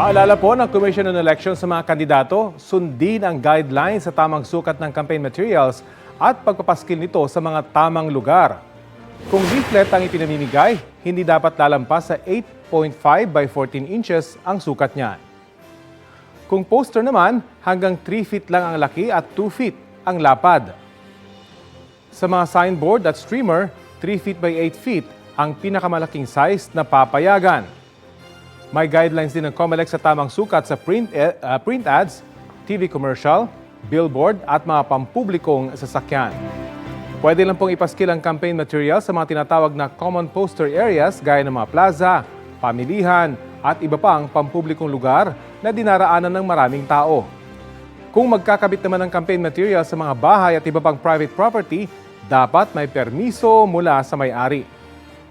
Paalala po ng Commission on Elections sa mga kandidato, sundin ang guidelines sa tamang sukat ng campaign materials at pagpapaskil nito sa mga tamang lugar. Kung leaflet ang ipinamimigay, hindi dapat lalampas sa 8.5 by 14 inches ang sukat niyan. Kung poster naman, hanggang 3 feet lang ang laki at 2 feet ang lapad. Sa mga signboard at streamer, 3 feet by 8 feet ang pinakamalaking size na papayagan. May guidelines din ng COMELEC sa tamang sukat sa print, ah, print ads, TV commercial, billboard at mga pampublikong sasakyan. Pwede lang pong ipaskil ang campaign material sa mga tinatawag na common poster areas gaya ng mga plaza, pamilihan at iba pang pampublikong lugar na dinaraanan ng maraming tao. Kung magkakabit naman ng campaign material sa mga bahay at iba pang private property, dapat may permiso mula sa may-ari.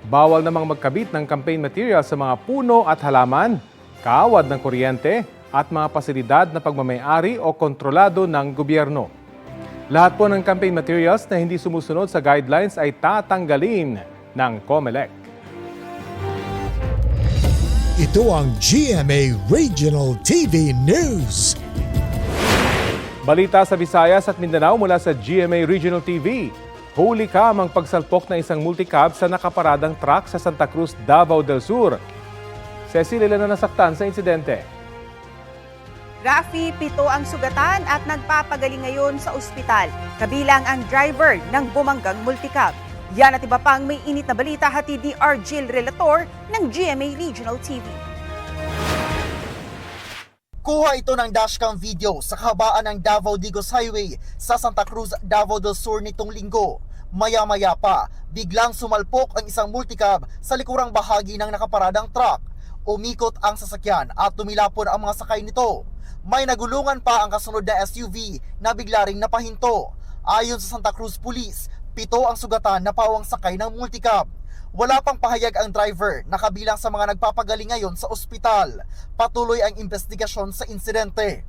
Bawal namang magkabit ng campaign material sa mga puno at halaman, kaawad ng kuryente at mga pasilidad na pagmamayari o kontrolado ng gobyerno. Lahat po ng campaign materials na hindi sumusunod sa guidelines ay tatanggalin ng COMELEC. Ito ang GMA Regional TV News. Balita sa Visayas at Mindanao mula sa GMA Regional TV. Huli ka ang pagsalpok ng isang multicab sa nakaparadang truck sa Santa Cruz, Davao del Sur. Cecil, ilan na nasaktan sa insidente? Rafi, pito ang sugatan at nagpapagaling ngayon sa ospital. Kabilang ang driver ng bumanggang multicab. Yan at iba pang may init na balita hatid ni Argil Relator ng GMA Regional TV. Kuha ito ng dashcam video sa kahabaan ng Davao Digos Highway sa Santa Cruz, Davao del Sur nitong linggo. Maya-maya pa, biglang sumalpok ang isang multicab sa likurang bahagi ng nakaparadang truck. Umikot ang sasakyan at tumilapon ang mga sakay nito. May nagulungan pa ang kasunod na SUV na bigla ring napahinto. Ayon sa Santa Cruz Police, pito ang sugatan na pawang sakay ng multicab. Wala pang pahayag ang driver na kabilang sa mga nagpapagaling ngayon sa ospital. Patuloy ang investigasyon sa insidente.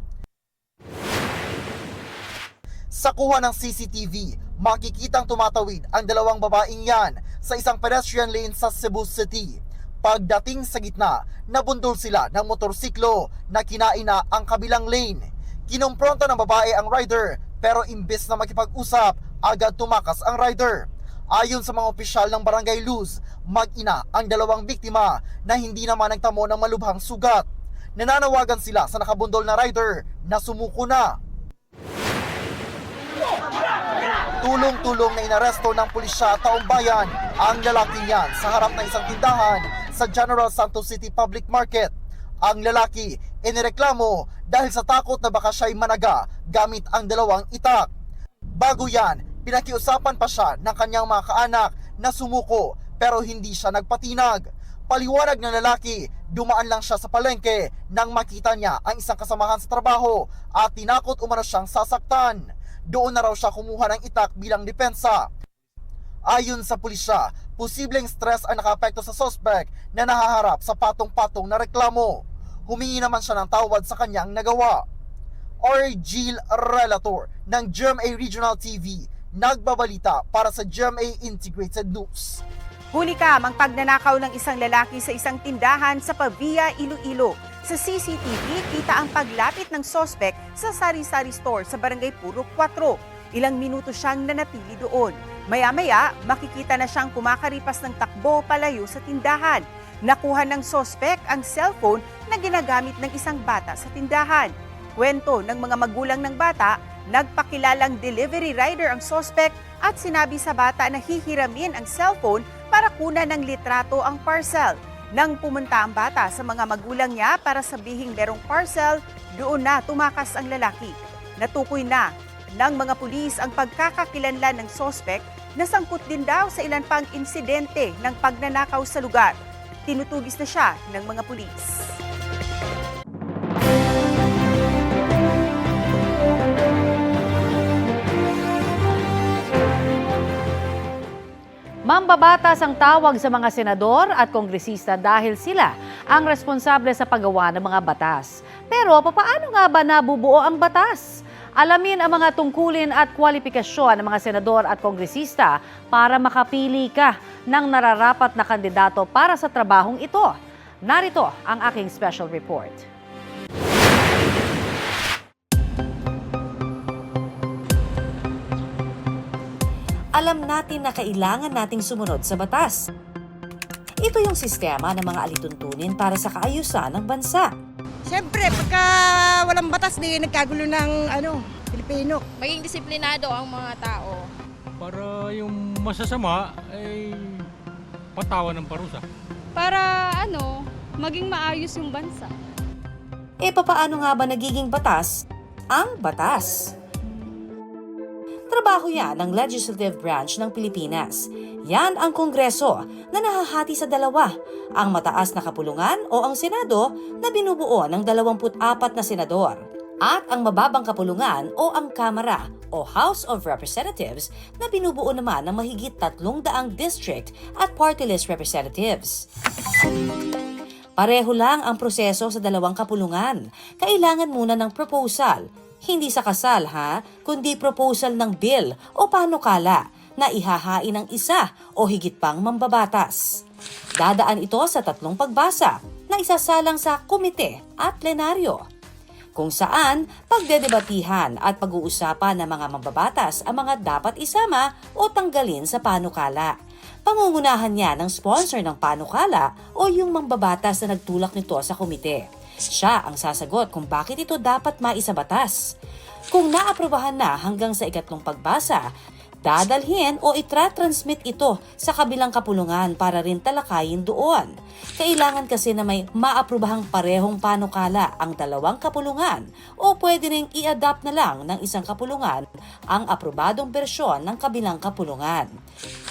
Sa kuha ng CCTV, makikitang tumatawid ang dalawang babaeng yan sa isang pedestrian lane sa Cebu City. Pagdating sa gitna, nabundol sila ng motorsiklo na kinaina ang kabilang lane. Kinumpronto ng babae ang rider pero imbes na makipag-usap, agad tumakas ang rider. Ayon sa mga opisyal ng Barangay Luz, mag-ina ang dalawang biktima na hindi naman nagtamo ng malubhang sugat. Nananawagan sila sa nakabundol na rider na sumuko na. Tulong-tulong na inaresto ng pulisya taong bayan ang lalaki niyan sa harap ng isang tindahan sa General Santos City Public Market. Ang lalaki inireklamo dahil sa takot na baka siya'y managa gamit ang dalawang itak. Bago yan, pinakiusapan pa siya ng kanyang mga kaanak na sumuko pero hindi siya nagpatinag. Paliwanag ng lalaki, dumaan lang siya sa palengke nang makita niya ang isang kasamahan sa trabaho at tinakot umano siyang sasaktan. Doon na raw siya kumuha ng itak bilang depensa. Ayon sa pulisya, posibleng stress ang nakapekto sa suspect na nahaharap sa patong-patong na reklamo. Humingi naman siya ng tawad sa kanyang nagawa. Orgil Relator ng GMA Regional TV, nagbabalita para sa GMA Integrated News. Huli ka ang pagnanakaw ng isang lalaki sa isang tindahan sa Pavia, Iloilo. Sa CCTV, kita ang paglapit ng sospek sa sari-sari store sa Barangay Puro 4. Ilang minuto siyang nanatili doon. Maya-maya, makikita na siyang kumakaripas ng takbo palayo sa tindahan. Nakuha ng sospek ang cellphone na ginagamit ng isang bata sa tindahan. Kwento ng mga magulang ng bata, nagpakilalang delivery rider ang sospek at sinabi sa bata na hihiramin ang cellphone para kunan ng litrato ang parcel. Nang pumunta ang bata sa mga magulang niya para sabihing merong parcel, doon na tumakas ang lalaki. Natukoy na ng mga pulis ang pagkakakilanlan ng sospek na sangkot din daw sa ilan pang insidente ng pagnanakaw sa lugar. Tinutugis na siya ng mga pulis. Mambabatas ang tawag sa mga senador at kongresista dahil sila ang responsable sa paggawa ng mga batas. Pero papaano nga ba nabubuo ang batas? Alamin ang mga tungkulin at kwalifikasyon ng mga senador at kongresista para makapili ka ng nararapat na kandidato para sa trabahong ito. Narito ang aking special report. Alam natin na kailangan nating sumunod sa batas. Ito yung sistema ng mga alituntunin para sa kaayusan ng bansa. Siyempre, pagka walang batas, di nagkagulo ng ano, Pilipino. maging disiplinado ang mga tao. para yung masasama ay patawan ng parusa. Para ano, maging maayos yung bansa. E papaano nga ba nagiging batas ang batas? Trabaho yan ng legislative branch ng Pilipinas. Yan ang Kongreso na nahahati sa dalawa, ang mataas na kapulungan o ang Senado na binubuo ng 24 na senador at ang mababang kapulungan o ang Kamara o House of Representatives na binubuo naman ng mahigit 300 district at party list representatives. Pareho lang ang proseso sa dalawang kapulungan. Kailangan muna ng proposal. Hindi sa kasal ha, kundi proposal ng bill o panukala na ihahain ng isa o higit pang mambabatas. Dadaan ito sa tatlong pagbasa na isasalang sa komite at plenaryo kung saan pagdedebatihan at pag-uusapan ng mga mambabatas ang mga dapat isama o tanggalin sa panukala. Pangungunahan niya ng sponsor ng panukala o yung mambabatas na nagtulak nito sa komite. Siya ang sasagot kung bakit ito dapat maisabatas. Kung naaprobahan na hanggang sa ikatlong pagbasa, dadalhin o itra-transmit ito sa kabilang kapulungan para rin talakayin doon. Kailangan kasi na may maaprobahang parehong panukala ang dalawang kapulungan o pwede ring i-adapt na lang ng isang kapulungan ang aprobadong bersyon ng kabilang kapulungan.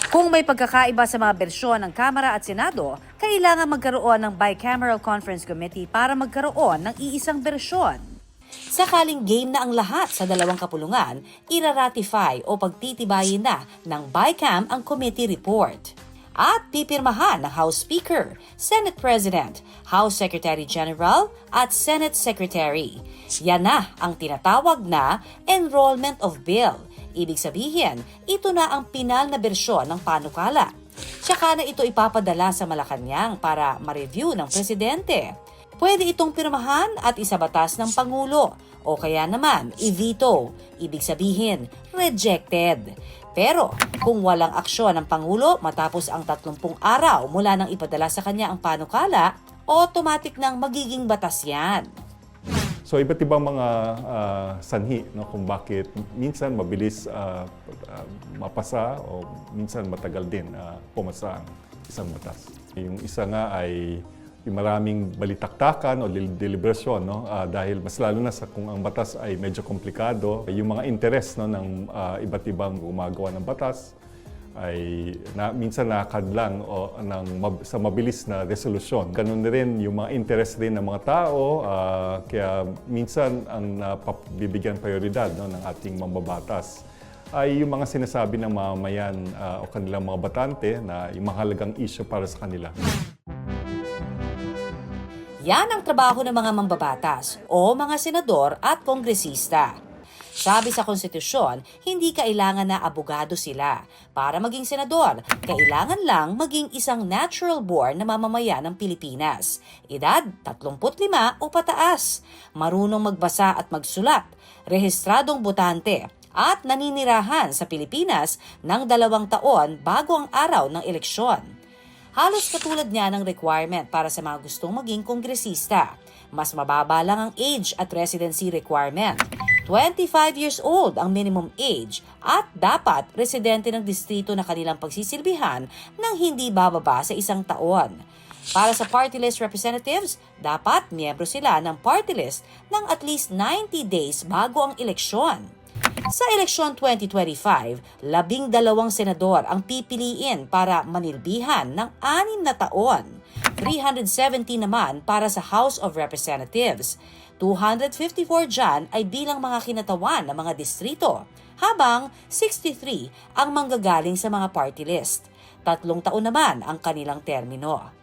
Kung may pagkakaiba sa mga bersyon ng Kamara at Senado, kailangan magkaroon ng Bicameral Conference Committee para magkaroon ng iisang bersyon. Sakaling game na ang lahat sa dalawang kapulungan, iraratify o pagtitibayin na ng BICAM ang committee report. At pipirmahan ng House Speaker, Senate President, House Secretary General at Senate Secretary. Yan na ang tinatawag na enrollment of bill. Ibig sabihin, ito na ang pinal na bersyon ng panukala. Tsaka na ito ipapadala sa Malacanang para ma-review ng presidente. Pwede itong pirmahan at isabatas ng Pangulo o kaya naman i-veto, ibig sabihin rejected. Pero kung walang aksyon ng Pangulo matapos ang 30 araw mula nang ipadala sa kanya ang panukala, automatic nang magiging batas yan. So iba't ibang mga ah, sanhi no kung bakit minsan mabilis ah, ah, mapasa o minsan matagal din ah, pumasa ang isang batas. Yung isa nga ay yung maraming balitaktakan o del- deliberasyon no Ah, dahil mas lalo na sa kung ang batas ay medyo komplikado yung mga interes no ng ah, iba't ibang gumagawa ng batas ay na, minsan nakakadlang o ng mab- sa mabilis na resolusyon. Ganun rin yung mga interest din ng mga tao, ah, kaya minsan ang napabibigyan prioridad no, ng ating mambabatas ay yung mga sinasabi ng mamamayan ah, o kanilang mga batante na yung mahalagang issue para sa kanila. Yan ang trabaho ng mga mambabatas o mga senador at kongresista. Sabi sa konstitusyon, hindi kailangan na abogado sila. Para maging senador, kailangan lang maging isang natural born na mamamayan ng Pilipinas. Edad 35 o pataas, marunong magbasa at magsulat, rehistradong botante, at naninirahan sa Pilipinas ng dalawang taon bago ang araw ng eleksyon. Halos katulad niya ng requirement para sa mga gustong maging kongresista. Mas mababa lang ang age at residency requirement. 25 years old ang minimum age at dapat residente ng distrito na kanilang pagsisilbihan ng hindi bababa sa isang taon. Para sa party list representatives, dapat miyembro sila ng party list ng at least 90 days bago ang eleksyon. Sa eleksyon 2025, labing dalawang senador ang pipiliin para manilbihan ng anim na taon. 370 naman para sa House of Representatives. 254 dyan ay bilang mga kinatawan ng mga distrito, habang 63 ang manggagaling sa mga party list. Tatlong taon naman ang kanilang termino.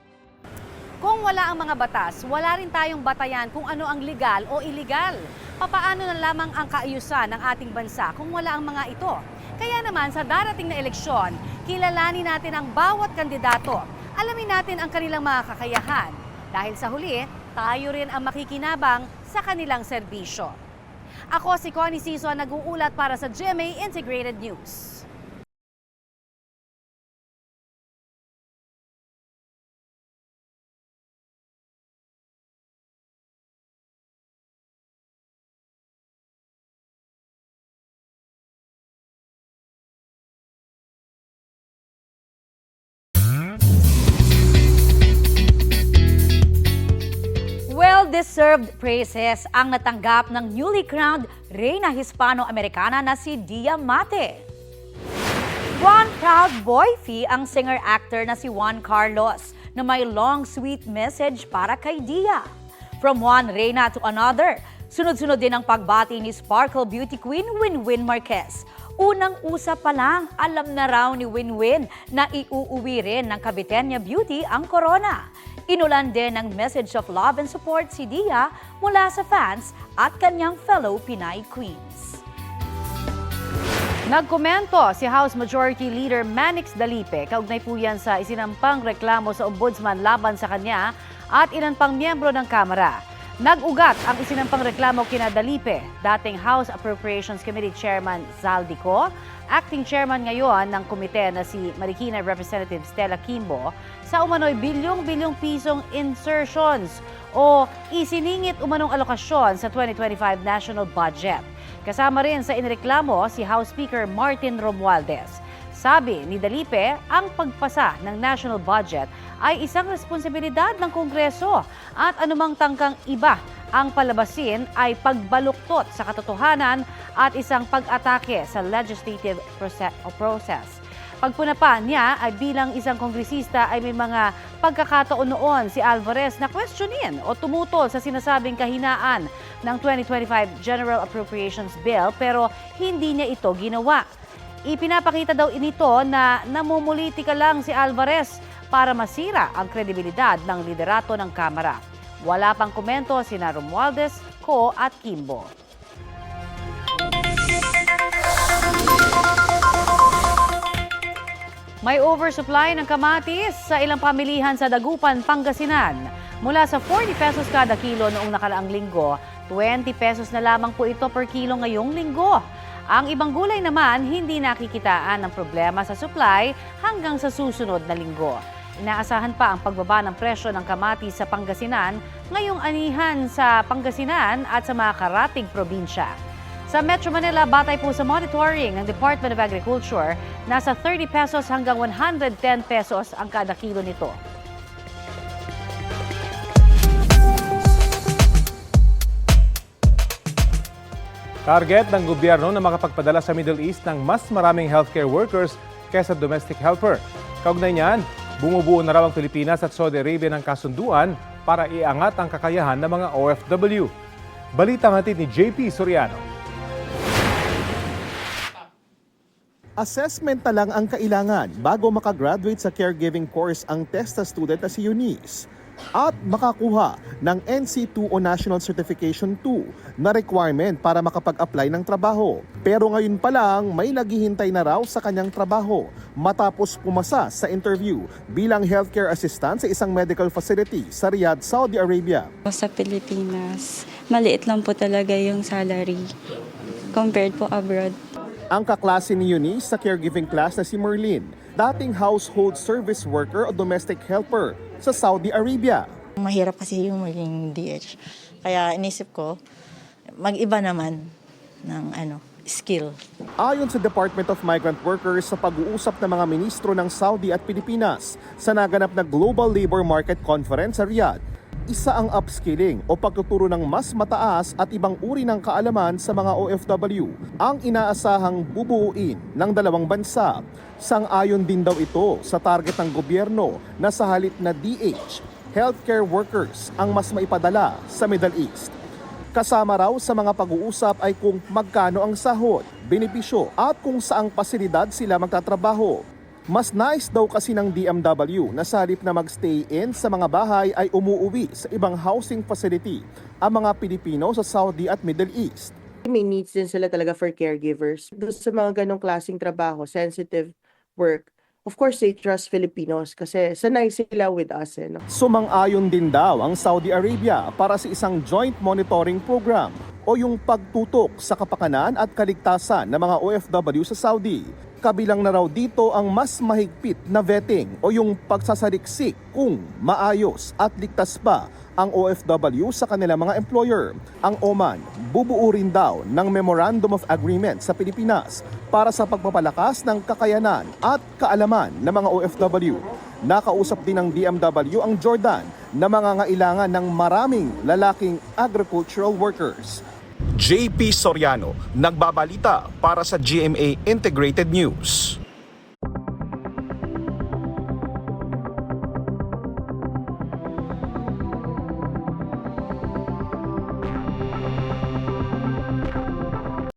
Kung wala ang mga batas, wala rin tayong batayan kung ano ang legal o illegal. Papaano na lamang ang kaayusan ng ating bansa kung wala ang mga ito? Kaya naman sa darating na eleksyon, kilalanin natin ang bawat kandidato. Alamin natin ang kanilang mga kakayahan. Dahil sa huli, tayo rin ang makikinabang sa kanilang serbisyo. Ako si Connie Siso, nag-uulat para sa GMA Integrated News. Well-deserved praises ang natanggap ng newly crowned Reina Hispano-Americana na si Dia Mate. One proud boyfie ang singer-actor na si Juan Carlos na may long sweet message para kay Dia. From one Reina to another, sunod-sunod din ang pagbati ni Sparkle Beauty Queen Winwin Marquez. Unang usap pa lang, alam na raw ni Winwin na iuuwi rin ng Caviteña Beauty ang corona. Inulan din ng message of love and support si Dia mula sa fans at kanyang fellow Pinay Queens. Nagkomento si House Majority Leader Manix Dalipe kaugnay po yan sa isinampang reklamo sa ombudsman laban sa kanya at ilan pang miyembro ng Kamara. Nag-ugat ang isinampang reklamo kina Dalipe, dating House Appropriations Committee Chairman Zaldico, acting chairman ngayon ng komite na si Marikina Representative Stella Kimbo sa umano'y bilyong-bilyong pisong insertions o isiningit umanong alokasyon sa 2025 national budget. Kasama rin sa inreklamo si House Speaker Martin Romualdez. Sabi ni Dalipe, ang pagpasa ng national budget ay isang responsibilidad ng Kongreso at anumang tangkang iba ang palabasin ay pagbaluktot sa katotohanan at isang pag-atake sa legislative process. Pagpuna pa niya ay bilang isang kongresista ay may mga pagkakataon noon si Alvarez na questionin o tumutol sa sinasabing kahinaan ng 2025 General Appropriations Bill pero hindi niya ito ginawa. Ipinapakita daw inito na namumulitika lang si Alvarez para masira ang kredibilidad ng liderato ng Kamara. Wala pang komento sina Romualdez, Co at Kimbo. May oversupply ng kamatis sa ilang pamilihan sa Dagupan, Pangasinan. Mula sa 40 pesos kada kilo noong nakaraang linggo, 20 pesos na lamang po ito per kilo ngayong linggo. Ang ibang gulay naman hindi nakikitaan ng problema sa supply hanggang sa susunod na linggo. Inaasahan pa ang pagbaba ng presyo ng kamatis sa Pangasinan ngayong anihan sa Pangasinan at sa mga karating probinsya. Sa Metro Manila, batay po sa monitoring ng Department of Agriculture, nasa 30 pesos hanggang 110 pesos ang kada kilo nito. Target ng gobyerno na makapagpadala sa Middle East ng mas maraming healthcare workers kaysa domestic helper. Kaugnay niyan, bumubuo na raw ang Pilipinas at Saudi Arabia ng kasunduan para iangat ang kakayahan ng mga OFW. Balita hatid ni JP Soriano. Assessment na lang ang kailangan bago makagraduate sa caregiving course ang TESTA student na si Eunice at makakuha ng NC2 o National Certification 2 na requirement para makapag-apply ng trabaho. Pero ngayon pa lang may naghihintay na raw sa kanyang trabaho matapos pumasa sa interview bilang healthcare assistant sa isang medical facility sa Riyadh, Saudi Arabia. Sa Pilipinas, maliit lang po talaga yung salary compared po abroad. Ang kaklase ni Eunice sa caregiving class na si Merlin, dating household service worker o domestic helper sa Saudi Arabia. Mahirap kasi yung maging DH. Kaya inisip ko, mag-iba naman ng ano, skill. Ayon sa Department of Migrant Workers sa pag-uusap ng mga ministro ng Saudi at Pilipinas sa naganap na Global Labor Market Conference sa Riyadh, isa ang upskilling o pagtuturo ng mas mataas at ibang uri ng kaalaman sa mga OFW ang inaasahang bubuuin ng dalawang bansa. Sang-ayon din daw ito sa target ng gobyerno na sa halip na DH, healthcare workers ang mas maipadala sa Middle East. Kasama raw sa mga pag-uusap ay kung magkano ang sahod, benepisyo at kung saang pasilidad sila magtatrabaho. Mas nice daw kasi ng DMW na sa halip na magstay in sa mga bahay ay umuuwi sa ibang housing facility ang mga Pilipino sa Saudi at Middle East. May needs din sila talaga for caregivers. Doon sa mga ganong klaseng trabaho, sensitive work, of course they trust Filipinos kasi sanay sila with us. Eh, no? Sumang-ayon din daw ang Saudi Arabia para sa isang joint monitoring program o yung pagtutok sa kapakanan at kaligtasan ng mga OFW sa Saudi. Kabilang na raw dito ang mas mahigpit na vetting o yung pagsasaliksik kung maayos at ligtas ba ang OFW sa kanilang mga employer. Ang Oman, bubuo rin daw ng Memorandum of Agreement sa Pilipinas para sa pagpapalakas ng kakayanan at kaalaman ng mga OFW. Nakausap din ng DMW ang Jordan na mangangailangan ng maraming lalaking agricultural workers. JP Soriano, nagbabalita para sa GMA Integrated News.